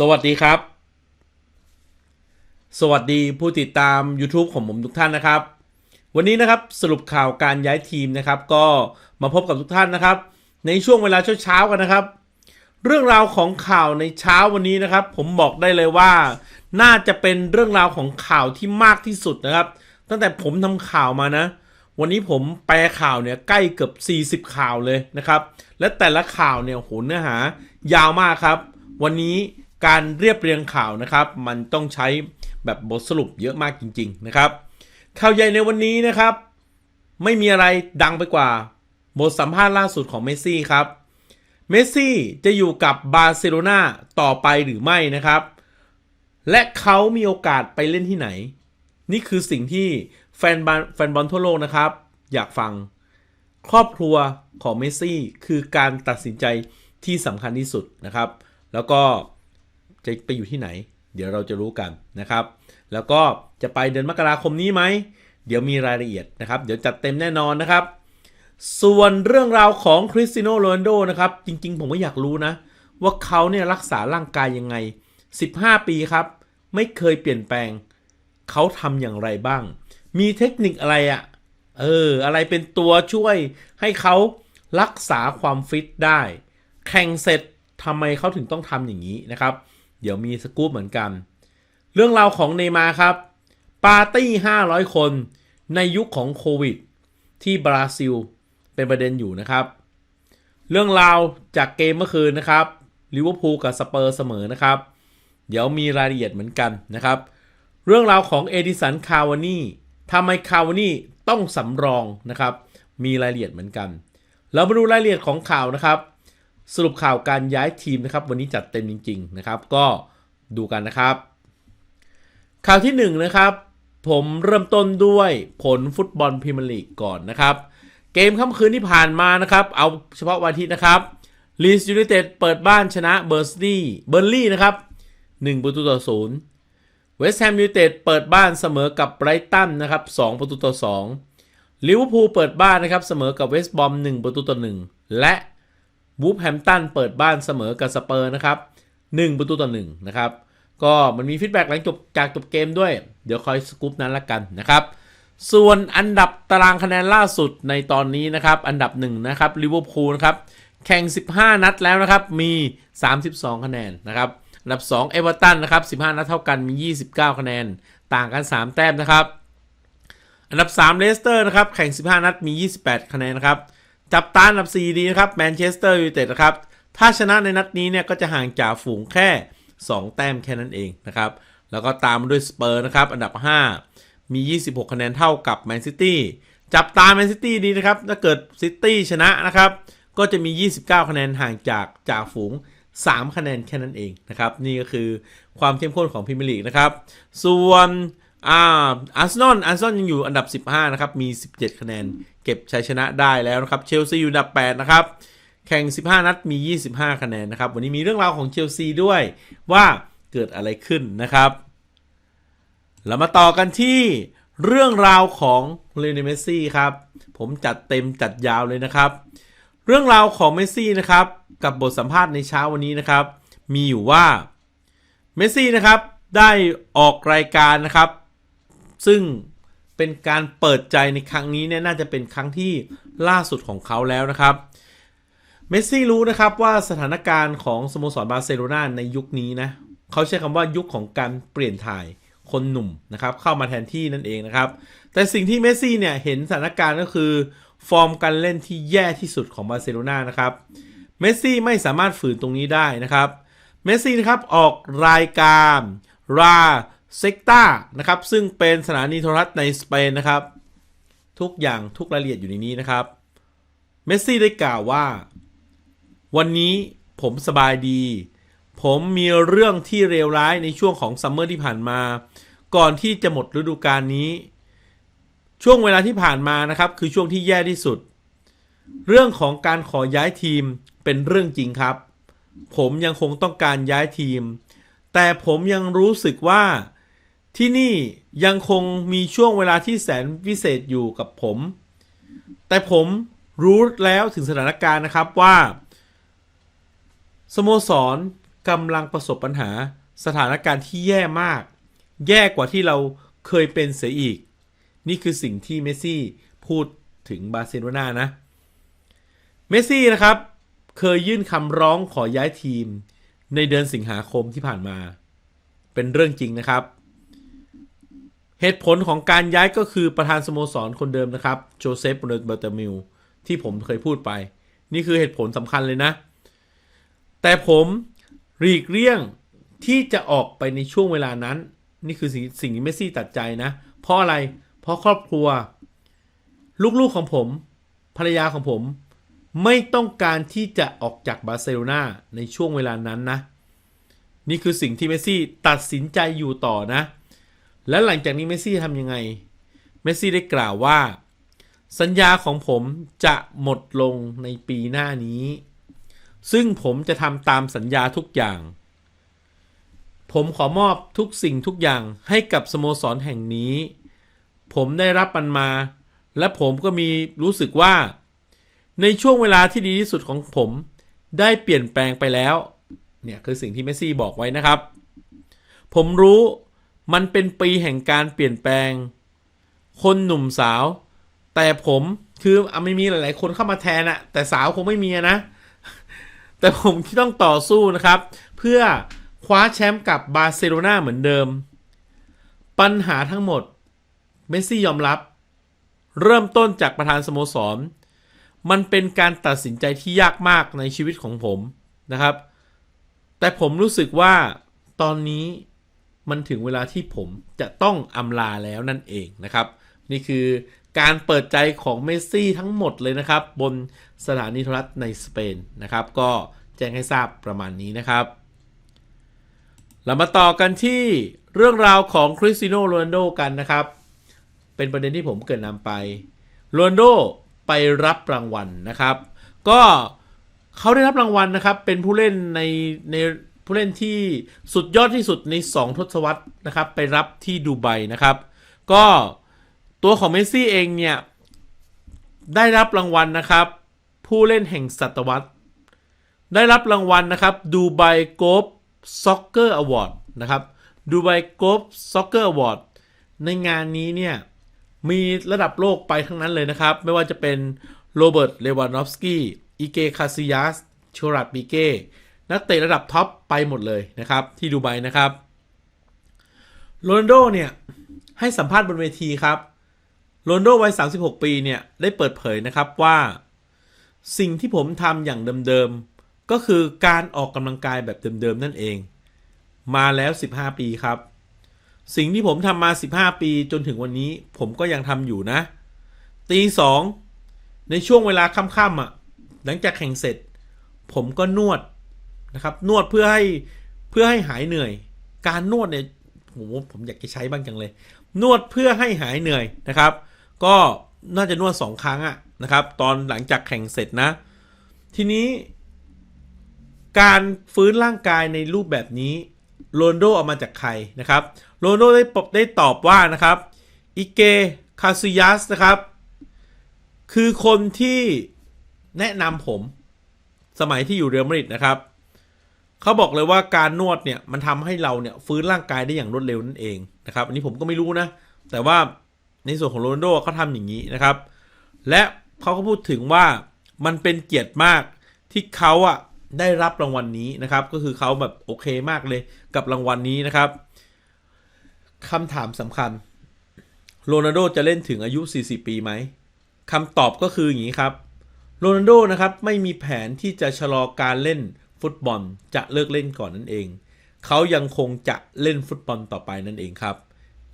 สวัสดีครับ สวัสดีผู้ติดตาม YouTube ของผมทุกท่านนะครับ วันนี้นะครับสรุปข่าวการย้ายทีมนะครับ ก็มาพบกับทุกท่านนะครับ ในช่วงเวลาเช้าๆกันนะครับ เรื่องราวของข่าวในเช้าวันนี้นะครับ ผมบอกได้เลยว่า น่าจะเป็นเรื่องราวของข่าวที่มากที่สุดนะครับ ตั้งแต่ผมทำข่าวมานะ วันนี้ผมแปลข่าวเนี่ยใกล้เกือบ40 ข่าวเลยนะครับ และแต่ละข่าวเนี่ยโหเนื้อหายาวมากครับ วันนี้ การเรียบเรียงข่าวนะครับ มันต้องใช้แบบบทสรุปเยอะมากจริง ๆ นะครับ ข่าวใหญ่ในวันนี้นะครับ ไม่มีอะไรดังไปกว่า บทสัมภาษณ์ล่าสุดของเมสซี่ครับ เมสซี่จะอยู่กับบาร์เซโลนาต่อไปหรือไม่นะครับ และเขามีโอกาสไปเล่นที่ไหน นี่คือสิ่งที่แฟนบอลแฟนบอลทั่วโลกนะครับ อยากฟังครอบครัวของเมสซี่คือการตัดสินใจที่สำคัญที่สุดนะครับ แล้วก็ จะไปอยู่ที่ไหน เดี๋ยวเราจะรู้กันนะครับ แล้วก็จะไปเดือนมกราคมนี้ไหม เดี๋ยวมีรายละเอียดนะครับ เดี๋ยวจัดเต็มแน่นอนนะครับ ส่วนเรื่องราวของคริสติโนโรนัลโดนะครับ จริงๆ ผมก็อยากรู้นะ ว่าเขาเนี่ยรักษาร่างกายยังไง 15 ปีครับ ไม่เคยเปลี่ยนแปลง เขาทำอย่างไรบ้าง มีเทคนิคอะไรอะ่ะ เออ อะไรเป็นตัวช่วยให้เขารักษาความฟิตได้ แข่งเสร็จทำไมเขาถึงต้องทำอย่างนี้นะครับ เดี๋ยวมีสกู๊ปเหมือนกัน เรื่องราวของเนย์มาครับ ปาร์ตี้ 500 คนในยุคของโควิด ที่บราซิลเป็นประเด็นอยู่นะครับ เรื่องราวจากเกมเมื่อคืนนะครับลิเวอร์พูลกับสเปอร์เสมอนะครับ เดี๋ยวมีรายละเอียดเหมือนกันนะครับ เรื่องราวของเอดิสันคาวานี่ทำไมคาวานี่ต้องสำรองนะครับ มีรายละเอียดเหมือนกัน เรามาดูรายละเอียดของข่าวนะครับ สรุปข่าวการย้ายทีมนะครับ วันนี้จัดเต็มจริง ๆ นะครับ ก็ดูกันนะครับ ข่าวที่1นนะครับ ผมเริ่มต้นด้วยผลฟุตบอลพรีเมียร์ลีกก่อนนะครับ เกมค่ำคืนที่ผ่านมานะครับ เอาเฉพาะวันทิตย์นะครับลีสยูไนเต็ดเปิดบ้านชนะเบอร์สตี้เบอร์ลี่นะครับ1ประตูต่อศูนย์เวสต์แฮมยูไนเต็ดเปิดบ้านเสมอกับไบรตันนะครับ2ประตูต่อ2ลิเวอร์พูลเปิดบ้านนะครับเสมอกับเวสต์บอม1ประตูต่อ1และ วูฟแฮมตันเปิดบ้านเสมอกับสเปอร์นะครับ1ประตูต่อ1นะครับ ก็มันมีฟีดแบ็กหลังจบจากจบเกมด้วย เดี๋ยวคอยสกู๊ปนั้นละกันนะครับ ส่วนอันดับตารางคะแนนล่าสุดในตอนนี้นะครับ อันดับ1นะครับลิเวอร์พูลนะครับแข่ง 15 นัดแล้วนะครับ มี 32 คะแนนนะครับ อันดับ 2 เอเวอร์ตันนะครับ 15 นัดเท่ากัน มี 29 คะแนน ต่างกัน 3 แต้มนะครับ อันดับ 3 เลสเตอร์นะครับ แข่ง 15 นัด มี 28 คะแนนนะครับ จับตาอันดับ 4 ดีนะครับแมนเชสเตอร์ยูไนเต็ดนะครับ ถ้าชนะในนัดนี้เนี่ยก็จะห่างจากฝูงแค่ 2 แต้มแค่นั้นเองนะครับ แล้วก็ตามมาด้วยสเปอร์นะครับอันดับ 5 มี 26 คะแนนเท่ากับแมนซิตี้จับตาแมนซิตี้ดีนะครับ ถ้าเกิดซิตี้ชนะนะครับ ก็จะมี 29 คะแนนห่างจากจากฝูง 3 คะแนนแค่นั้นเองนะครับ นี่ก็คือความเข้มข้นของพรีเมียร์ลีกนะครับ ส่วน อ่าอาร์เซนอลอาร์เซนอลยังอยู่อันดับ 15 นะครับ มี 17 คะแนน เก็บชัยชนะได้แล้วนะครับ เชลซีอยู่อันดับ 8 นะครับ แข่ง 15 นัดมี 25 คะแนนนะครับ วันนี้มีเรื่องราวของเชลซีด้วยว่าเกิดอะไรขึ้นนะครับ เรามาต่อกันที่เรื่องราวของเลนเมสซี่ครับ ผมจัดเต็มจัดยาวเลยนะครับ เรื่องราวของเมสซี่นะครับ กับบทสัมภาษณ์ในเช้าวันนี้นะครับ มีอยู่ว่าเมสซี่นะครับได้ออกรายการนะครับ ซึ่งเป็นการเปิดใจในครั้งนี้เนี่ยน่าจะเป็นครั้งที่ล่าสุดของเขาแล้วนะครับ เมสซี่รู้นะครับว่าสถานการณ์ของสโมสรบาร์เซโลนาในยุคนี้นะเขาใช้คำว่ายุคของการเปลี่ยนถ่ายคนหนุ่มนะครับเข้ามาแทนที่นั่นเองนะครับ แต่สิ่งที่เมสซี่เนี่ยเห็นสถานการณ์ก็คือ ฟอร์มการเล่นที่แย่ที่สุดของบาร์เซโลนานะครับ เมสซี่ไม่สามารถฝืนตรงนี้ได้นะครับ เมสซี่นะครับออกรายการรา เซกตานะครับ ซึ่งเป็นสถานีโทรทัศน์ในสเปนนะครับ ทุกอย่างทุกรายละเอียดอยู่ในนี้นะครับ เมสซี่ได้กล่าวว่า วันนี้ผมสบายดี ผมมีเรื่องที่เลวร้ายในช่วงของซัมเมอร์ที่ผ่านมา ก่อนที่จะหมดฤดูกาลนี้ ช่วงเวลาที่ผ่านมานะครับ คือช่วงที่แย่ที่สุด เรื่องของการขอย้ายทีมเป็นเรื่องจริงครับ ผมยังคงต้องการย้ายทีมแต่ผมยังรู้สึกว่า ที่นี่ยังคงมีช่วงเวลาที่แสนวิเศษอยู่กับผม แต่ผมรู้แล้วถึงสถานการณ์นะครับว่า สโมสรกำลังประสบปัญหาสถานการณ์ที่แย่มาก แย่กว่าที่เราเคยเป็นเสียอีก นี่คือสิ่งที่เมสซี่พูดถึงบาร์เซโลนานะ เมสซี่นะครับ เคยยื่นคำร้องขอย้ายทีม ในเดือนสิงหาคมที่ผ่านมา เป็นเรื่องจริงนะครับ เหตุผลของการย้ายก็คือประธานสโมสรคนเดิมนะครับโจเซฟเบอร์เตมิลที่ผมเคยพูดไป นี่คือเหตุผลสำคัญเลยนะ แต่ผมหลีกเลี่ยงที่จะออกไปในช่วงเวลานั้น นี่คือสิ่งสิ่งที่เมสซี่ตัดใจนะ เพราะอะไรเพราะครอบครัว ลูกๆของผม ภรรยาของผมไม่ต้องการที่จะออกจากบาร์เซโลนาในช่วงเวลานั้นนะ นี่คือสิ่งที่เมสซี่ตัดสินใจอยู่ต่อนะ และหลังจากนี้เมสซี่ทำยังไง เมสซี่ได้กล่าวว่า สัญญาของผมจะหมดลงในปีหน้านี้ ซึ่งผมจะทำตามสัญญาทุกอย่าง ผมขอมอบทุกสิ่งทุกอย่างให้กับสโมสรแห่งนี้ ผมได้รับมันมา และผมก็มีรู้สึกว่า ในช่วงเวลาที่ดีที่สุดของผม ได้เปลี่ยนแปลงไปแล้ว เนี่ยคือสิ่งที่เมสซี่บอกไว้นะครับ ผมรู้ มันเป็นปีแห่งการเปลี่ยนแปลง คนหนุ่มสาว แต่ผมคืออะไม่มีหลาย ๆ คนเข้ามาแทนอะแต่สาวคงไม่มีนะ แต่ผมที่ต้องต่อสู้นะครับ เพื่อคว้าแชมป์กับบาร์เซโลนาเหมือนเดิม ปัญหาทั้งหมด เมสซี่ยอมรับ เริ่มต้นจากประธานสโมสร มันเป็นการตัดสินใจที่ยากมากในชีวิตของผมนะครับ แต่ผมรู้สึกว่าตอนนี้ มันถึงเวลาที่ผมจะต้องอำลาแล้วนั่นเองนะครับ นี่คือการเปิดใจของเมสซี่ทั้งหมดเลยนะครับ บนสถานีโทรทัศน์ในสเปนนะครับ ก็แจ้งให้ทราบประมาณนี้นะครับ เรามาต่อกันที่เรื่องราวของคริสติโนโรนัลโดกันนะครับ เป็นประเด็นที่ผมเกิดนำไปโรนัลโดไปรับรางวัลนะครับ ก็เขาได้รับรางวัลนะครับ เป็นผู้เล่นในใน ผู้เล่นที่สุดยอดที่สุดใน 2 ทศวรรษนะครับ ไปรับที่ดูไบนะครับ ก็ตัวของเมสซี่เองเนี่ย ได้รับรางวัลนะครับ ผู้เล่นแห่งศตวรรษ ได้รับรางวัลนะครับดูไบโกลฟซ็อกเกอร์อวอร์ดนะครับดูไบโกลฟซ็อกเกอร์อวอร์ดในงานนี้เนี่ย มีระดับโลกไปทั้งนั้นเลยนะครับ ไม่ว่าจะเป็นโรเบิร์ตเลวานอฟสกี้อีเกคาซิยัสชรัตปิเก้ นักเตะระดับท็อปไปหมดเลยนะครับ ที่ดูไบนะครับโรนโดเนี่ยให้สัมภาษณ์บนเวทีครับโรนโดวัย 36 ปีเนี่ยได้เปิดเผยนะครับว่าสิ่งที่ผมทำอย่างเดิมๆ ก็คือการออกกำลังกายแบบเดิมๆ นั่นเอง มาแล้ว 15 ปีครับ สิ่งที่ผมทำมา 15 ปีจนถึงวันนี้ผมก็ยังทำอยู่นะ ตีสองในช่วงเวลาค่ำๆอะหลังจากแข่งเสร็จ ผมก็นวด นะครับ นวดเพื่อให้เพื่อให้หายเหนื่อย การนวดเนี่ยโหผมอยากจะใช้บ้างจังเลย นวดเพื่อให้หายเหนื่อยนะครับ ก็น่าจะนวดสองครั้งอะนะครับ ตอนหลังจากแข่งเสร็จนะ ทีนี้การฟื้นร่างกายในรูปแบบนี้โรนโดเอามาจากใครนะครับโรนโดได้ได้ตอบว่านะครับอิเกคาซิยัสนะครับ คือคนที่แนะนำผมสมัยที่อยู่เรอัลมาดริดนะครับ เขาบอกเลยว่าการนวดเนี่ยมันทำให้เราเนี่ยฟื้นร่างกายได้อย่างรวดเร็วนั่นเองนะครับ อันนี้ผมก็ไม่รู้นะ แต่ว่าในส่วนของโรนัลโดเขาทำอย่างนี้นะครับ และเขาก็พูดถึงว่ามันเป็นเกียรติมากที่เขาอะได้รับรางวัลนนี้นะครับ ก็คือเขาแบบโอเคมากเลยกับรางวัลนนี้นะครับคำถามสำคัญโรนัลโดจะเล่นถึงอายุ 40 ปีไหมคำตอบก็คืออย่างนี้ครับโรนัลโดนะครับไม่มีแผนที่จะชะลอการเล่น ฟุตบอลจะเลิกเล่นก่อนนั่นเอง เขายังคงจะเล่นฟุตบอลต่อไปนั่นเองครับ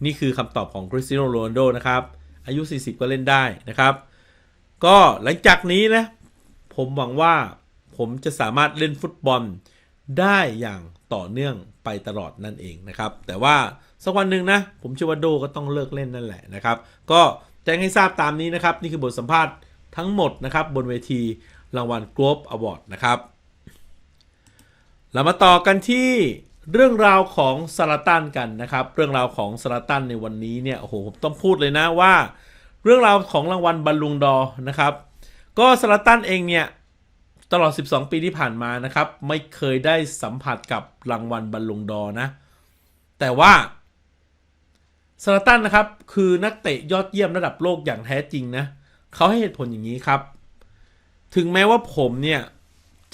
นี่คือคำตอบของคริสตียโนโรนัลโดนะครับ อายุ 40 ก็เล่นได้นะครับ ก็หลังจากนี้นะ ผมหวังว่าผมจะสามารถเล่นฟุตบอลได้อย่างต่อเนื่องไปตลอดนั่นเองนะครับ แต่ว่าสักวันหนึ่งนะ ผมเชื่อว่าโดก็ต้องเลิกเล่นนั่นแหละนะครับ ก็แจ้งให้ทราบตามนี้นะครับ นี่คือบทสัมภาษณ์ทั้งหมดนะครับบนเวทีรางวัล Globe Award นะครับ เรามาต่อกันที่เรื่องราวของซาลาตันกันนะครับ เรื่องราวของซาลาตันในวันนี้เนี่ยโอ้โหผมต้องพูดเลยนะว่า เรื่องราวของรางวัลบอลลุงดอนะครับ ก็ซาลาตันเองเนี่ยตลอด 12 ปีที่ผ่านมานะครับ ไม่เคยได้สัมผัสกับรางวัลบอลลงดอนะ แต่ว่าซาลาตันนะครับ คือนักเตะยอดเยี่ยมระดับโลกอย่างแท้จริงนะเขาให้เหตุผลอย่างนี้ครับ ถึงแม้ว่าผมเนี่ย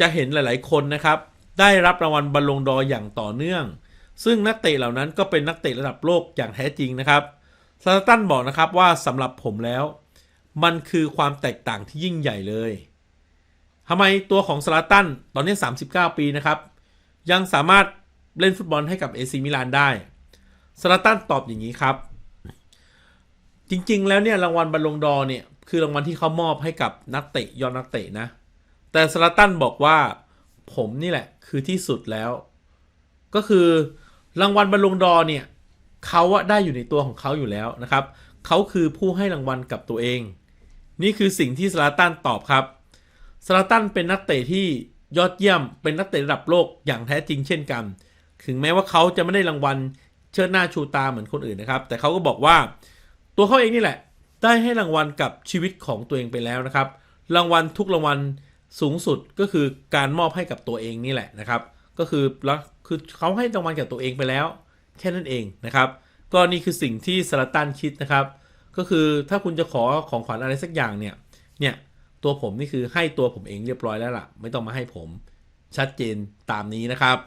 จะเห็นหลาย ๆ คนนะครับ ได้รับรางวัลบอลลงดอร์อย่างต่อเนื่อง ซึ่งนักเตะเหล่านั้นก็เป็นนักเตะระดับโลกอย่างแท้จริงนะครับซาลาตันบอกนะครับว่าสำหรับผมแล้ว มันคือความแตกต่างที่ยิ่งใหญ่เลยทำไมตัวของซาลาตันตอนนี้ 39 ปีนะครับ ยังสามารถเล่นฟุตบอลให้กับเอซีมิลานได้ซาลาตันตอบอย่างนี้ครับ จริงๆ แล้วเนี่ยรางวัลบอลลงดอร์เนี่ยคือรางวัลที่เขามอบให้กับนักเตะยอดนักเตะนะ แต่ซาลาตันบอกว่า ผมนี่แหละ คือที่สุดแล้ว ก็คือรางวัลบอลลงดอเนี่ยเขาอะได้อยู่ในตัวของเขาอยู่แล้วนะครับเขาคือผู้ให้รางวัลกับตัวเอง นี่คือสิ่งที่ซาลาตันตอบครับซาลาตันเป็นนักเตะที่ยอดเยี่ยม เป็นนักเตะระดับโลกอย่างแท้จริงเช่นกัน ถึงแม้ว่าเขาจะไม่ได้รางวัลเชิดหน้าชูตาเหมือนคนอื่นนะครับ แต่เขาก็บอกว่า ตัวเขาเองนี่แหละ ได้ให้รางวัลกับชีวิตของตัวเองไปแล้วนะครับ รางวัลทุกรางวัล สูงสุดก็คือการมอบให้กับตัวเองนี่แหละนะครับ ก็คือแล้วคือเขาให้รางวัลกับตัวเองไปแล้ว แค่นั้นเองนะครับ ก็นี่คือสิ่งที่สลาตันคิดนะครับ ก็คือถ้าคุณจะขอของขวัญอะไรสักอย่างเนี่ยเนี่ยตัวผมนี่คือให้ตัวผมเองเรียบร้อยแล้วล่ะ ไม่ต้องมาให้ผมชัดเจนตามนี้นะครับ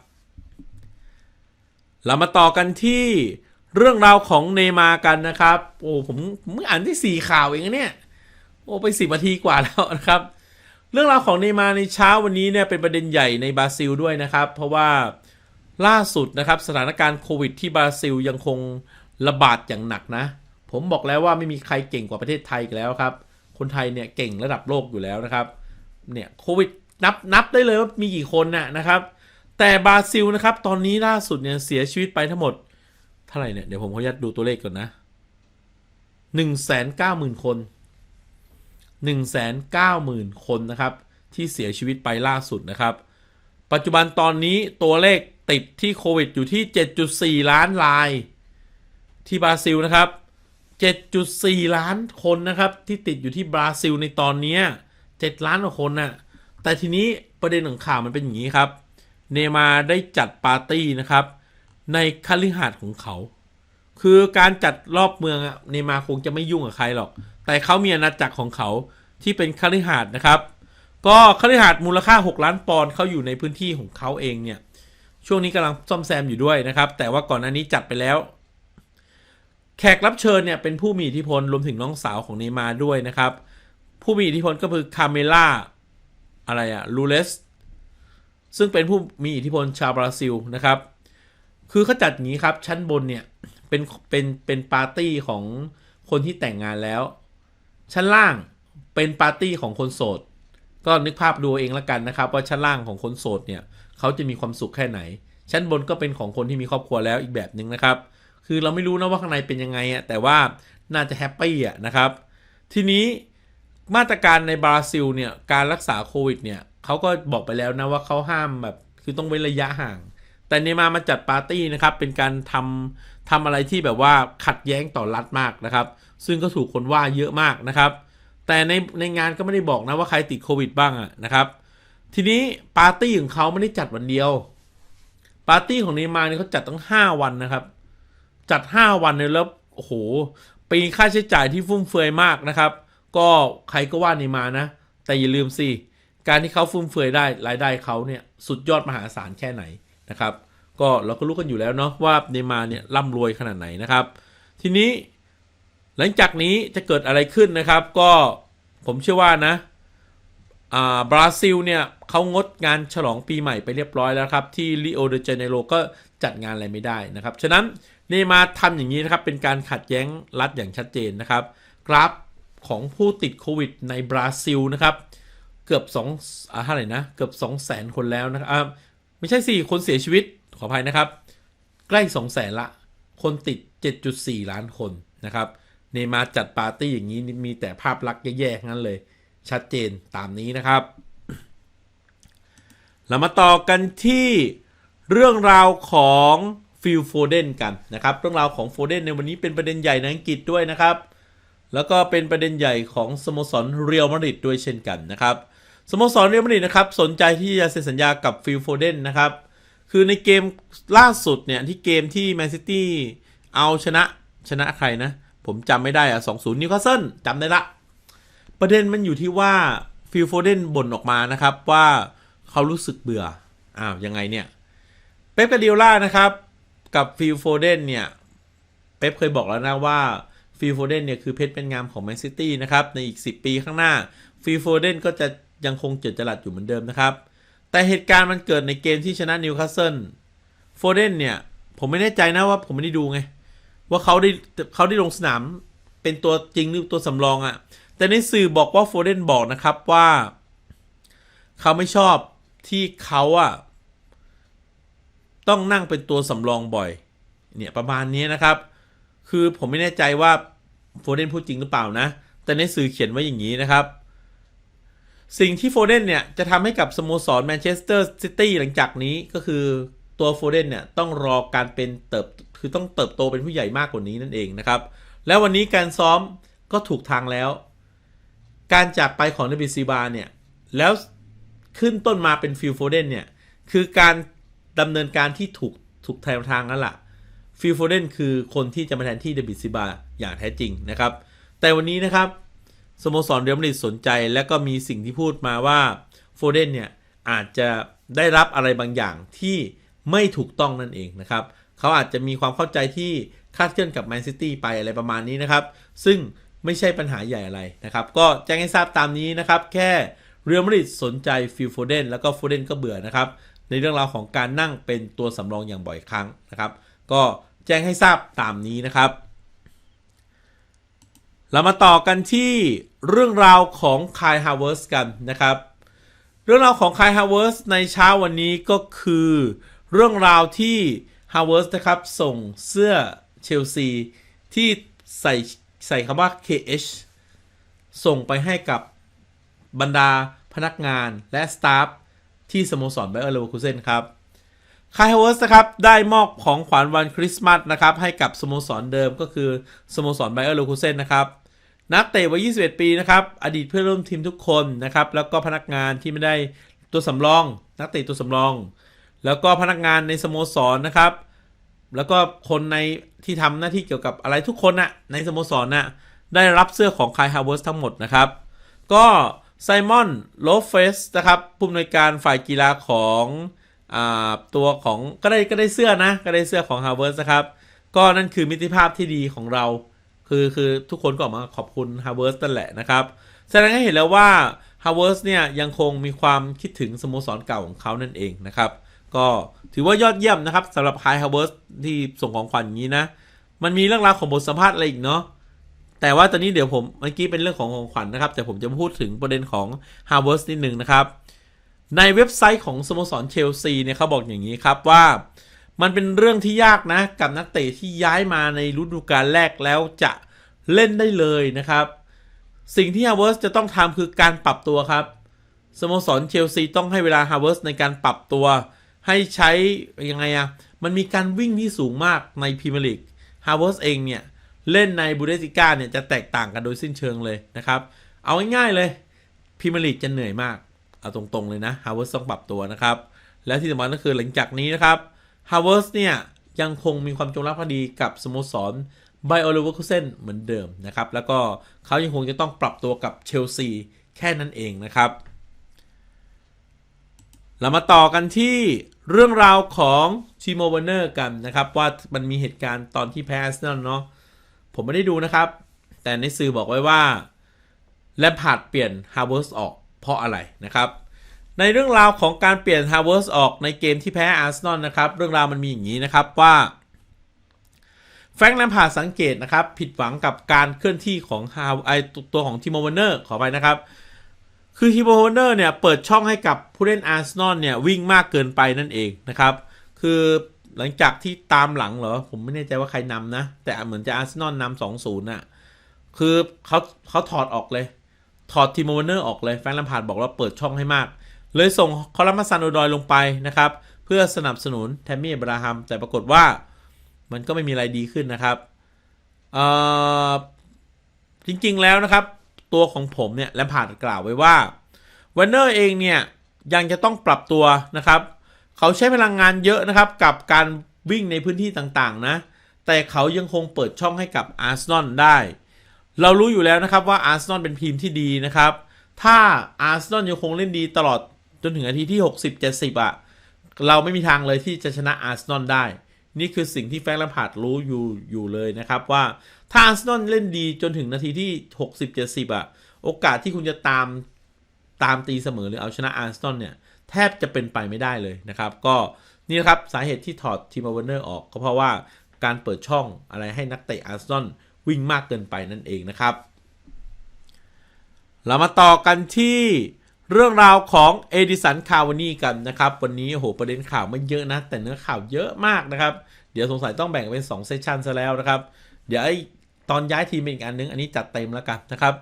เรามาต่อกันที่เรื่องราวของเนมากันนะครับ โอ้ผมเมื่ออ่านที่สี่ข่าวเองเนี่ย โอ้ไปสิบนาทีกว่าแล้วนะครับ เรื่องราวของเนมาในเช้าวันนี้เนี่ยเป็นประเด็นใหญ่ในบราซิลด้วยนะครับ เพราะว่าล่าสุดนะครับสถานการณ์โควิดที่บราซิลยังคงระบาดอย่างหนักนะ ผมบอกแล้วว่าไม่มีใครเก่งกว่าประเทศไทยแล้วครับ คนไทยเนี่ยเก่งระดับโลกอยู่แล้วนะครับเนี่ยโควิดนับนับได้เลยว่ามีกี่คนน่ะนะครับ แต่บราซิลนะครับตอนนี้ล่าสุดเนี่ยเสียชีวิตไปทั้งหมดเท่าไหร่เนี่ยเดี๋ยวผมขออนุญาตดูตัวเลขก่อนนะหนึ่งแสนเก้าหมื่นคน หนึ่งแสนเก้าหมื่นคนนะครับที่เสียชีวิตไปล่าสุดนะครับ ปัจจุบันตอนนี้ตัวเลขติดที่โควิดอยู่ที่ 7.4 ล้านราย ที่บราซิลนะครับ 7.4 ล้านคนนะครับที่ติดอยู่ที่บราซิลในตอนนี้ 7 ล้านกว่าคนน่ะแต่ทีนี้ประเด็นของข่าวมันเป็นอย่างนี้ครับ เนมาได้จัดปาร์ตี้นะครับ ในคฤหาสน์ของเขา คือการจัดรอบเมืองอะเนมาคงจะไม่ยุ่งกับใครหรอก แต่เขามีอาณาจักรของเขาที่เป็นคฤหาสน์นะครับ ก็คฤหาสน์มูลค่า 6 ล้านปอนด์เขาอยู่ในพื้นที่ของเขาเองเนี่ย ช่วงนี้กำลังซ่อมแซมอยู่ด้วยนะครับ แต่ว่าก่อนหน้านี้จัดไปแล้ว แขกรับเชิญเนี่ยเป็นผู้มีอิทธิพลรวมถึงน้องสาวของเนมาด้วยนะครับ ผู้มีอิทธิพลก็คือคาเมล่าอะไรอะลูเลสซึ่งเป็นผู้มีอิทธิพลชาวบราซิลนะครับ คือเขาจัดอย่างนี้ครับชั้นบนเนี่ย เป็นเป็นเป็นปาร์ตี้ของคนที่แต่งงานแล้ว ชั้นล่างเป็นปาร์ตี้ของคนโสด ก็นึกภาพดูเองละกันนะครับ ว่าชั้นล่างของคนโสดเนี่ยเขาจะมีความสุขแค่ไหน ชั้นบนก็เป็นของคนที่มีครอบครัวแล้วอีกแบบหนึ่งนะครับ คือเราไม่รู้นะว่าข้างในเป็นยังไงอะแต่ว่าน่าจะแฮปปี้อะนะครับ ทีนี้มาตรการในบราซิลเนี่ยการรักษาโควิดเนี่ยเขาก็บอกไปแล้วนะว่าเขาห้ามแบบคือต้องเว้นระยะห่าง แต่เนมาร์มาจัดปาร์ตี้นะครับ เป็นการทำทำอะไรที่แบบว่าขัดแย้งต่อรัฐมากนะครับ ซึ่งก็ถูกคนว่าเยอะมากนะครับ แต่ในในงานก็ไม่ได้บอกนะว่าใครติดโควิดบ้างอะนะครับ ทีนี้ปาร์ตี้ของเขาไม่ได้จัดวันเดียว ปาร์ตี้ของเนมาร์เนี่ยเขาจัดตั้งห้าวันนะครับ จัด 5 วันเนี่ยแล้วโอ้โหปีค่าใช้จ่ายที่ฟุ่มเฟือยมากนะครับ ก็ใครก็ว่าเนมาร์นะ แต่อย่าลืมสิการที่เขาฟุ่มเฟือยได้รายได้เขาเนี่ยสุดยอดมหาศาลแค่ไหน นะครับ ก็เราก็รู้กันอยู่แล้วเนาะว่าเนมาร์เนี่ยร่ำรวยขนาดไหนนะครับ ทีนี้หลังจากนี้จะเกิดอะไรขึ้นนะครับ ก็ผมเชื่อว่านะอ่าบราซิลเนี่ยเขางดงานฉลองปีใหม่ไปเรียบร้อยแล้วครับ ที่ริโอเดจเนโรก็จัดงานอะไรไม่ได้นะครับ ฉะนั้นเนมาร์ทำอย่างนี้นะครับ เป็นการขัดแย้งรัฐอย่างชัดเจนนะครับ กราฟของผู้ติดโควิดในบราซิลนะครับ เกือบ2อ่าเท่าไหร่นะ เกือบ 2 0 0แสนคนแล้วนะครับ ไม่ใช่สี่คนเสียชีวิตขออภัยนะครับ ใกล้2 0 0แสนละ คนติด 7.4 ล้านคนนะครับเนมาจัดปาร์ตี้อย่างนี้มีแต่ภาพลักษณ์แย่ๆงั้นเลย ชัดเจนตามนี้นะครับเรามาต่อกันที่เรื่องราวของฟิลโฟเดนกันนะครับ เรื่องราวของโฟเดนในวันนี้เป็นประเด็นใหญ่ในอังกฤษด้วยนะครับ แล้วก็เป็นประเด็นใหญ่ของสโมสรเรียลมาดริดด้วยเช่นกันนะครับ สโมสรเรอัลมาดริดนะครับ สนใจที่จะเซ็นสัญญากับฟิลโฟเดนนะครับ คือในเกมล่าสุดเนี่ยที่เกมที่แมนซิตี้เอาชนะชนะใครนะ ผมจำไม่ได้อะ2-0นิวคาสเซิลจำได้ละ ประเด็นมันอยู่ที่ว่าฟิลโฟเดนบ่นออกมานะครับว่าเขารู้สึกเบื่อ อ้าวยังไงเนี่ย เป๊ปกาดิโอล่านะครับ กับฟิลโฟเดนเนี่ย เป๊ปเคยบอกแล้วนะว่าฟิลโฟเดนเนี่ยคือเพชรเป็นงามของแมนซิตี้นะครับ ในอีก 10 ปีข้างหน้าฟิลโฟเดนก็จะ ยังคงเจิดจรัสอยู่เหมือนเดิมนะครับ แต่เหตุการณ์มันเกิดในเกมที่ชนะนิวคาสเซิลโฟเดนเนี่ย ผมไม่แน่ใจนะว่าผมไม่ได้ดูไง ว่าเขาได้เขาได้ลงสนามเป็นตัวจริงหรือตัวสำรองอะ่ะ แต่ในสื่อบอกว่าโฟเดนบอกนะครับว่า เขาไม่ชอบที่เขาอะ่ะต้องนั่งเป็นตัวสำรองบ่อย เนี่ยประมาณนี้นะครับ คือผมไม่แน่ใจว่าโฟเดนพูดจริงหรือเปล่านะ แต่ในสื่อเขียนไว้อย่างนี้นะครับ สิ่งที่โฟเดนเนี่ย จะทำให้กับสโมสรแมนเชสเตอร์ซิตี้หลังจากนี้ก็คือตัวโฟเดนเนี่ย ต้องรอการเป็นเติบคือต้องเติบโตเป็นผู้ใหญ่มากกว่านี้นั่นเองนะครับ แล้ววันนี้การซ้อมก็ถูกทางแล้ว การจากไปของเดบิดซีบาเนี่ย แล้วขึ้นต้นมาเป็นฟิลโฟเดนเนี่ย คือการดำเนินการที่ถูกถูกแทนทางนั่นแหละฟิลโฟเดนคือคนที่จะมาแทนที่เดบิดซิบาอย่างแท้จริงนะครับ แต่วันนี้นะครับ สโมสรเรอัลมาดริดสนใจ และก็มีสิ่งที่พูดมาว่าโฟเดนเนี่ยอาจจะได้รับอะไรบางอย่างที่ไม่ถูกต้องนั่นเองนะครับเขาอาจจะมีความเข้าใจที่คาดเคลื่อนกับแมนซิตี้ไปอะไรประมาณนี้นะครับ ซึ่งไม่ใช่ปัญหาใหญ่อะไรนะครับ ก็แจ้งให้ทราบตามนี้นะครับ แค่เรอัลมาดริดสนใจฟิลโฟเดนแล้วก็โฟเดนก็เบื่อนะครับ ในเรื่องราวของการนั่งเป็นตัวสำรองอย่างบ่อยครั้งนะครับ ก็แจ้งให้ทราบตามนี้นะครับ เรามาต่อกันที่ เรื่องราวของคายฮาวเวิร์สกันนะครับ เรื่องราวของคายฮาวเวิร์สในเช้าวันนี้ก็คือ เรื่องราวที่ฮาวเวิร์สนะครับส่งเสื้อเชลซีที่ใส่ใส่คำว่า KH ส่งไปให้กับบรรดาพนักงานและสตาฟที่สโมสรไบเออร์เลเวอร์คูเซนครับคายฮาวเวิร์สนะครับได้มอบของขวัญวันคริสต์มาสนะครับให้กับสโมสรเดิมก็คือสโมสรไบเออร์เลเวอร์คูเซนนะครับ นักเตะวัย 21 ปีนะครับอดีตเพื่อนร่วมทีมทุกคนนะครับแล้วก็พนักงานที่ไม่ได้ตัวสำรอง นักเตะตัวสำรอง แล้วก็พนักงานในสโมสรนะครับ แล้วก็คนในที่ทำหน้าที่เกี่ยวกับอะไรทุกคนนะในสโมสรนะได้รับเสื้อของคายฮาวเวิร์สทั้งหมดนะครับ ก็ไซมอนโลเฟสนะครับผู้อำนวยการฝ่ายกีฬาของอตัวของก็ได้ก็ได้เสื้อนะ ก็ได้เสื้อของฮาวเวิร์สนะครับ ก็นั่นคือมิตรภาพที่ดีของเรา คือคือทุกคนก็ออกมาขอบคุณฮาวเวิร์สนั่นแหละนะครับแสดงให้เห็นแล้วว่าฮาวเวิร์สเนี่ยยังคงมีความคิดถึงสโมสรเก่าของเขานั่นเองนะครับก็ถือว่ายอดเยี่ยมนะครับสำหรับไฮฮาวเวิร์สที่ส่งของขวัญอย่างนี้นะ มันมีเรื่องราวของบทสัมภาษณ์อะไรอีกเนาะแต่ว่าตอนนี้เดี๋ยวผมเมื่อกี้เป็นเรื่องของของขวัญนะครับ แต่ผมจะพูดถึงประเด็นของ h a r v a r d นิดหนึ่งนะครับในเว็บไซต์ของสโมสรเชลซีเนี่ยเขาบอกอย่างนี้ครับว่า มันเป็นเรื่องที่ยากนะ กับนักเตะที่ย้ายมาในฤดูกาลแรกแล้วจะเล่นได้เลยนะครับ สิ่งที่ h a r v a r d จะต้องทำคือการปรับตัวครับสโมสรเชลซีต้องให้เวลา h a r v a r d ในการปรับตัว ให้ใช้ยังไงอะมันมีการวิ่งที่สูงมากในพรีเมียร์ลีก h a r v a r d เองเนี่ย เล่นในบูเดสิก้าเนี่ยจะแตกต่างกันโดยสิ้นเชิงเลยนะครับ เอาง่ายๆเลยพรีเมียร์ลีกจะเหนื่อยมาก เอาตรงๆเลยนะฮาวเวิร์สต้องปรับตัวนะครับ และที่สำคัญก็คือหลังจากนี้นะครับ ฮาวเวิร์สเนี่ยยังคงมีความจงรักภักดีกับสโมสรไบโอเลเวอร์คูเซนเหมือนเดิมนะครับ แล้วก็เขายังคงจะต้องปรับตัวกับเชลซีแค่นั้นเองนะครับ เรามาต่อกันที่เรื่องราวของทีโมเวเนอร์กันนะครับ ว่ามันมีเหตุการณ์ตอนที่แพ้อาร์เซนอลเนาะผมไม่ได้ดูนะครับ แต่ในสื่อบอกไว้ว่า แลมพาดเปลี่ยนฮาวเวิร์สออกเพราะอะไรนะครับ ในเรื่องราวของการเปลี่ยนฮาวเวิร์สออกในเกมที่แพ้อาร์เซนอลนะครับ เรื่องราวมันมีอย่างนี้นะครับว่าแฟรงค์แลมพาสังเกตนะครับ ผิดหวังกับการเคลื่อนที่ของฮาวไอตัวของทีโมเวเนอร์ขอไปนะครับ คือทีโมเวเนอร์เนี่ยเปิดช่องให้กับผู้เล่นอาร์เซนอลเนี่ยวิ่งมากเกินไปนั่นเองนะครับ คือหลังจากที่ตามหลังเหรอ ผมไม่แน่ใจว่าใครนำนะ แต่เหมือนจะอาร์เซนอลนำสองศูนย์น่ะคือเขาเขาถอดออกเลย ถอดทีโมเนอร์ออกเลยแฟรงค์ลัมพาร์ดบอกว่าเปิดช่องให้มาก เลยส่งคอลัมน์ซันโอดอยลงไปนะครับ เพื่อสนับสนุนแทมมี่เอบราฮัม แต่ปรากฏว่ามันก็ไม่มีอะไรดีขึ้นนะครับจริงๆแล้วนะครับ ตัวของผมเนี่ยแลมพาร์ดกล่าวไว้ว่าวันเนอร์เองเนี่ยยังจะต้องปรับตัวนะครับ เขาใช้พลังงานเยอะนะครับ กับการวิ่งในพื้นที่ต่างๆนะ แต่เขายังคงเปิดช่องให้กับอาร์เซนอลได้ เรารู้อยู่แล้วนะครับว่าอาร์เซนอลเป็นทีมที่ดีนะครับ ถ้าอาร์เซนอลยังคงเล่นดีตลอด จนถึงนาทีที่ 60-70 อะ เราไม่มีทางเลยที่จะชนะอาร์เซนอลได้ นี่คือสิ่งที่แฟรงค์แลมพาร์ดรู้อยู่อยู่เลยนะครับว่าถ้าอาร์เซนอลเล่นดีจนถึงนาทีที่ 60-70 อะ โอกาสที่คุณจะตามตามตีเสมอหรือเอาชนะอาร์เซนอลเนี่ยแทบจะเป็นไปไม่ได้เลยนะครับ ก็นี่นะครับสาเหตุที่ถอดทีมเวอร์เนอร์ออกก็เพราะว่าการเปิดช่องอะไรให้นักเตะอาร์เซนอลวิ่งมากเกินไปนั่นเองนะครับ เรามาต่อกันที่ เรื่องราวของเอดิสันคาวานี่กันนะครับ วันนี้โอ้โหประเด็นข่าวไม่เยอะนะ แต่เนื้อข่าวเยอะมากนะครับ เดี๋ยวสงสัยต้องแบ่งเป็น2เซสชันซะแล้วนะครับ เดี๋ยวไอ้ตอนย้ายทีมเป็นอีกอันนึง อันนี้จัดเต็มแล้วกันนะครับ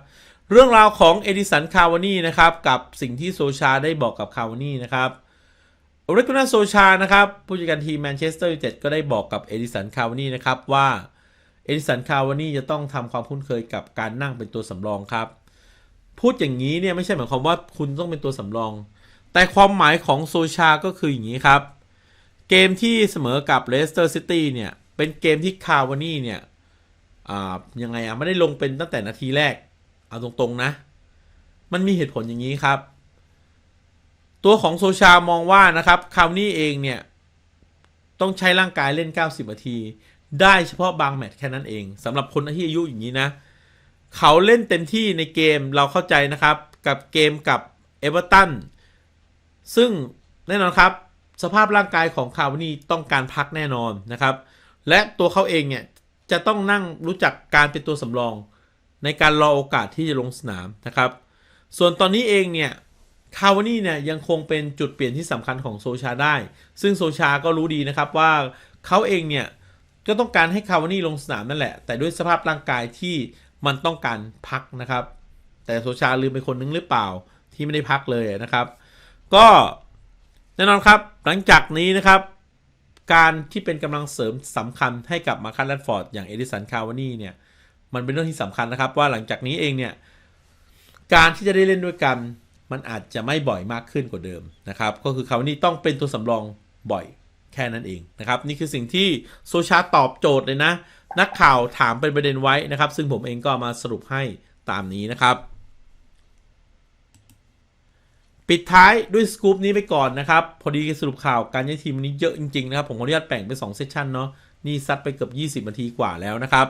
เรื่องราวของเอดิสันคาวานี่นะครับกับสิ่งที่โซชาได้บอกกับคาวานี่นะครับเรกุนาโซชานะครับผู้จัดการทีมแมนเชสเตอร์ยูไนเต็ดก็ได้บอกกับเอดิสันคาวานี่นะครับว่าเอดิสันคาวานี่จะต้องทำความคุ้นเคยกับการนั่งเป็นตัวสำรองครับ พูดอย่างนี้เนี่ยไม่ใช่หมายความว่าคุณต้องเป็นตัวสำรอง แต่ความหมายของโซชาก็คืออย่างนี้ครับ เกมที่เสมอกับเลสเตอร์ซิตี้เนี่ยเป็นเกมที่คาวานี่เนี่ยอ่ายังไงอะไม่ได้ลงเป็นตั้งแต่นาทีแรก เอาตรงๆนะ มันมีเหตุผลอย่างนี้ครับ ตัวของโซชามองว่านะครับคาวานี่เองเนี่ยต้องใช้ร่างกายเล่น 90นาที ได้เฉพาะบางแมตช์แค่นั้นเองสำหรับคนที่อายุอย่างนี้นะ เขาเล่นเต็มที่ในเกมเราเข้าใจนะครับ กับเกมกับเอเวอร์ตันซึ่งแน่นอนครับ สภาพร่างกายของคาวานี่ต้องการพักแน่นอนนะครับ และตัวเขาเองเนี่ยจะต้องนั่งรู้จักการเป็นตัวสำรอง ในการรอโอกาสที่จะลงสนามนะครับ ส่วนตอนนี้เองเนี่ยคาวานี่เนี่ยยังคงเป็นจุดเปลี่ยนที่สำคัญของโซชาได้ ซึ่งโซชาก็รู้ดีนะครับว่าเขาเองเนี่ยก็ต้องการให้คาวานี่ลงสนามนั่นแหละ แต่ด้วยสภาพร่างกายที่ มันต้องการพักนะครับ แต่โซชาลืมไปคนนึงหรือเปล่าที่ไม่ได้พักเลยนะครับ ก็แน่นอนครับ หลังจากนี้นะครับ การที่เป็นกำลังเสริมสำคัญให้กับมาคัสแรดฟอร์ดอย่างเอดิสันคาวานี่เนี่ยมันเป็นเรื่องที่สำคัญนะครับว่าหลังจากนี้เองเนี่ยการที่จะได้เล่นด้วยกันมันอาจจะไม่บ่อยมากขึ้นกว่าเดิมนะครับ ก็คือคาวานี่ต้องเป็นตัวสำรองบ่อยแค่นั้นเองนะครับ นี่คือสิ่งที่โซชาตอบโจทย์เลยนะ นักข่าวถามเป็นประเด็นไว้นะครับ ซึ่งผมเองก็มาสรุปให้ตามนี้นะครับ ปิดท้ายด้วยสกู๊ปนี้ไปก่อนนะครับ พอดีสรุปข่าวการย้ายทีมนี้เยอะจริง ๆ นะครับ ผมขออนุญาตแบ่งเป็น2เซสชันเนาะนี่ซัดไปเกือบ 20นาทีกว่าแล้วนะครับ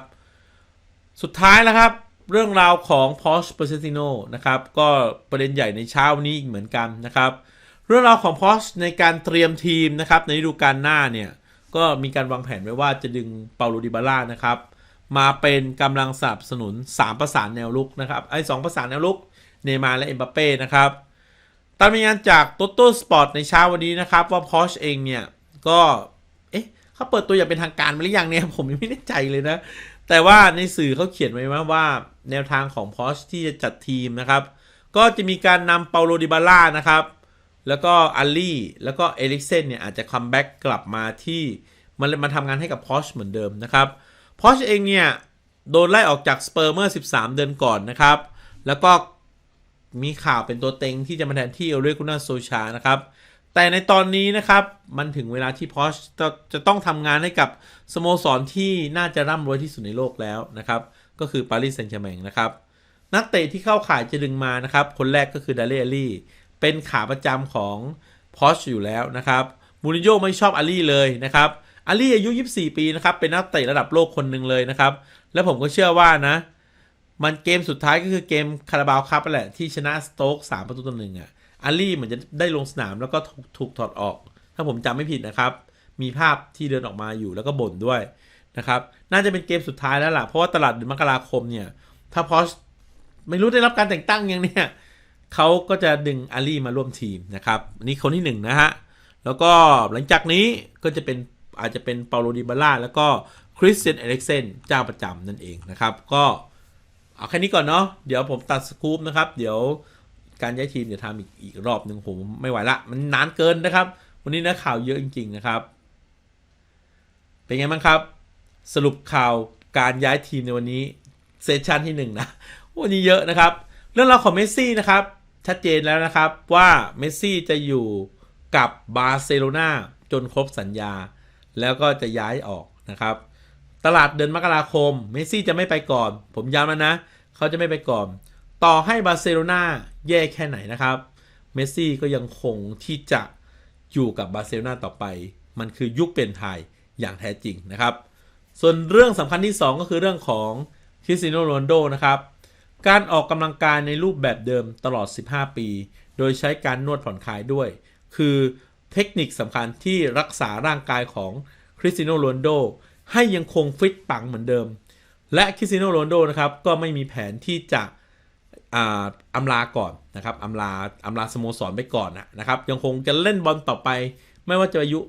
สุดท้ายแล้วครับเรื่องราวของพอชเปอร์เซติโนนะครับ ก็ประเด็นใหญ่ในเช้านี้อีกเหมือนกันนะครับ เรื่องราวของพอชในการเตรียมทีมนะครับในฤดูกาลหน้าเนี่ย ก็มีการวางแผนไว้ว่าจะดึงเปาโลดิบาล่านะครับ มาเป็นกำลังสนับสนุน 3 ประสานแนวลุกนะครับไอ้สประสานแนวลุกเนมาและเอ็มบัปเป้นะครับตามรายงานจาก t o t o Sport ในเช้าวันนี้นะครับ ว่าพอชเองเนี่ย ก็ เอ๊ะเขาเปิดตัวอย่างเป็นทางการมาหรือยังเนี่ย ผมยังไม่แน่ใจเลยนะ แต่ว่าในสื่อเขาเขียนไว้ว่าวาแนวทางของพอชที่จะจัดทีมนะครับ ก็จะมีการนำเปาโลดิบาล่านะครับ แล้วก็อัลลี่ แล้วก็เอลิกเซนเนี่ยอาจจะคัมแบ็กกลับมาที่มันมาทำงานให้กับพอชเหมือนเดิมนะครับพอชเองเนี่ย โดนไล่ออกจากสเปอร์เมื่อ 13 เดือนก่อนนะครับ แล้วก็มีข่าวเป็นตัวเต็งที่จะมาแทนที่เอเรกุนาโซชานะครับ แต่ในตอนนี้นะครับ มันถึงเวลาที่พอชจะจะต้องทำงานให้กับสโมสรที่น่าจะร่ำรวยที่สุดในโลกแล้วนะครับ ก็คือปารีสแซงต์แชร์แมงนะครับ นักเตะที่เข้าข่ายจะดึงมานะครับ คนแรกก็คือดาเลอลี่ เป็นขาประจำของพอชอยู่แล้วนะครับมูรินโญ่ไม่ชอบอาลี่เลยนะครับอาลี่อายุ 24 ปีนะครับเป็นนักเตะระดับโลกคนหนึ่งเลยนะครับ และผมก็เชื่อว่านะ มันเกมสุดท้ายก็คือเกมคาราบาวคัพแหละที่ชนะสโต๊กสามประตูต่อหนึ่งอะอาลี่เหมือนจะได้ลงสนามแล้วก็ถูกถูกถอดออก ถ้าผมจำไม่ผิดนะครับ มีภาพที่เดินออกมาอยู่แล้วก็บ่นด้วยนะครับน่าจะเป็นเกมสุดท้ายแล้วล่ะเพราะว่าตลาดเดือนมกราคมเนี่ย ถ้าพอชไม่รู้ได้รับการแต่งตั้งยังเนี่ย เขาก็จะดึงอาลี่มาร่วมทีมนะครับนี่คนที่หนึ่งนะฮะ แล้วก็หลังจากนี้ก็จะเป็นอาจจะเป็นเปาโลดิบาล่าแล้วก็คริสเตียนเอริกเซนเจ้าประจำนั่นเองนะครับ ก็เอาแค่นี้ก่อนเนาะเดี๋ยวผมตัดสกู๊ปนะครับ เดี๋ยวการย้ายทีมเดี๋ยวทำอีกอีกรอบหนึ่งผมไม่ไหวละ มันนานเกินนะครับ วันนี้นะข่าวเยอะจริง ๆ นะครับ เป็นไงบ้างครับ สรุปข่าวการย้ายทีมในวันนี้เซสชันที่หนึ่งนะวันนี้เยอะนะครับ เรื่องราวของเมสซี่นะครับ ชัดเจนแล้วนะครับว่าเมสซี่จะอยู่กับบาร์เซโลนาจนครบสัญญา แล้วก็จะย้ายออกนะครับ ตลาดเดือนมกราคม เมสซี่จะไม่ไปก่อน ผมย้ำแล้วนะ เขาจะไม่ไปก่อน ต่อให้บาร์เซโลนาแย่แค่ไหนนะครับ เมสซี่ก็ยังคงที่จะอยู่กับบาร์เซโลนาต่อไป มันคือยุคเปลี่ยนไทยอย่างแท้จริงนะครับ ส่วนเรื่องสำคัญที่ 2 ก็คือเรื่องของคริสตียโนโรนโดนะครับ การออกกำลังกายในรูปแบบเดิมตลอด 15 ปี โดยใช้การนวดผ่อนคลายด้วย คือเทคนิคสำคัญที่รักษาร่างกายของคริสตียโนโรนโดให้ยังคงฟิตปังเหมือนเดิม และคริสตียโนโรนโดนะครับก็ไม่มีแผนที่จะอำลาก่อนนะครับอำลาอำลาสโมสรไปก่อนนะครับ ยังคงจะเล่นบอลต่อไป ไม่ว่าจะอายุ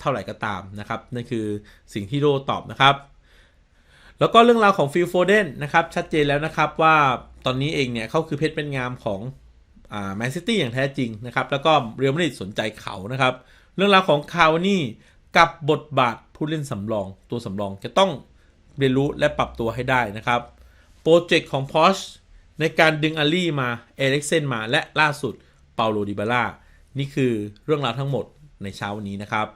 เท่าไหร่ก็ตามนะครับนั่นคือสิ่งที่โรตอบนะครับ แล้วก็เรื่องราวของฟิลโฟเดนนะครับชัดเจนแล้วนะครับว่าตอนนี้เองเนี่ยเขาคือเพชรเป็นงามของอ่าแมนซิตี้อย่างแท้จริงนะครับแล้วก็เรียลมาดริดสนใจเขานะครับ เรื่องราวของคาวนี่กับบทบาทผู้เล่นสำรองตัวสำรองจะต้องเรียนรู้และปรับตัวให้ได้นะครับโปรเจกต์ของพอชในการดึงอาลี่มาเอเล็กเซนมาและล่าสุดเปาโลดิบาล่านี่คือเรื่องราวทั้งหมดในเช้าวันนี้นะครับ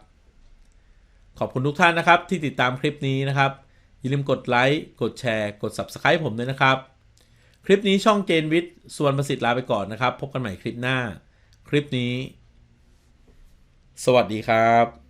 ขอบคุณทุกท่านนะครับที่ติดตามคลิปนี้นะครับ อย่าลืมกดไลค์ กดแชร์ กด Subscribe ผมด้วยนะครับ คลิปนี้ช่องเจนวิทย์ส่วนประสิทธิ์ลาไปก่อนนะครับ พบกันใหม่คลิปหน้า คลิปนี้ สวัสดีครับ